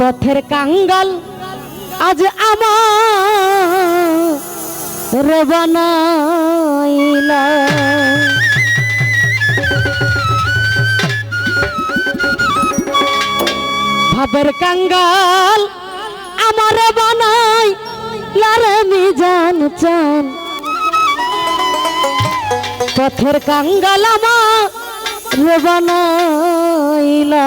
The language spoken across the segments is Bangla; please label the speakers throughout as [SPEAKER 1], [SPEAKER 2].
[SPEAKER 1] পথের কাঙ্গাল আজ আমার বানাইলা ভাবের কাঙ্গাল আমারে বানাই লারে মিজান চান। পথের কাঙ্গাল আমার বানাইলা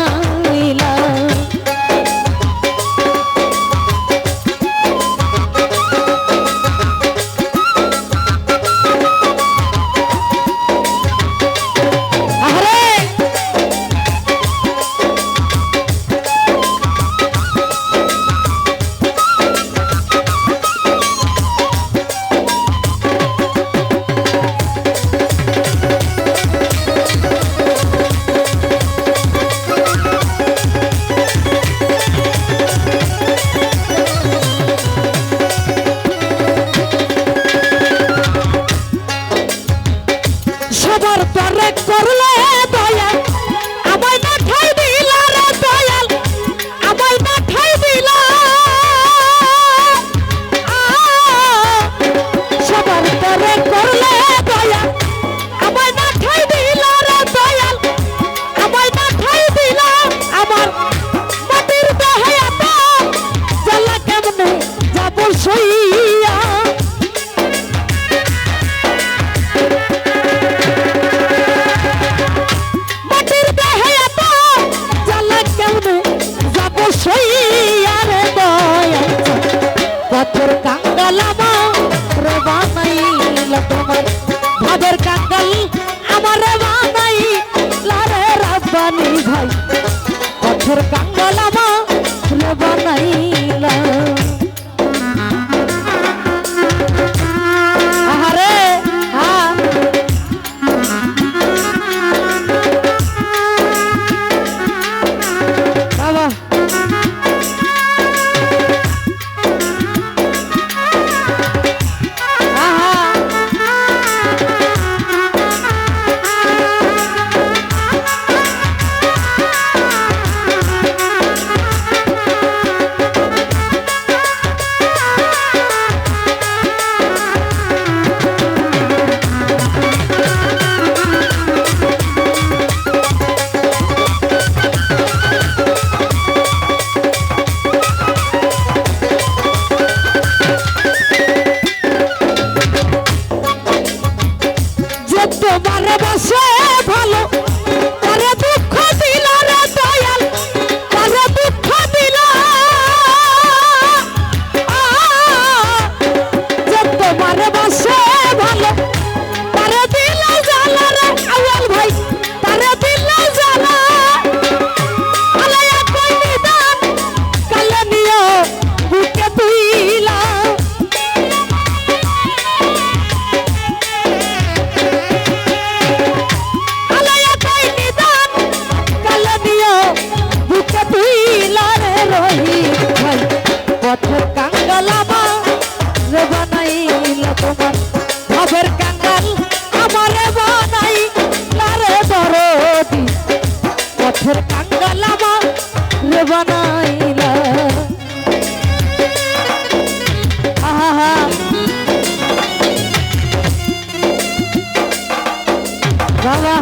[SPEAKER 1] வா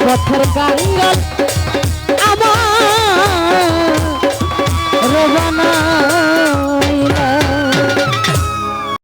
[SPEAKER 1] চাঁদ। কাঙ্গাল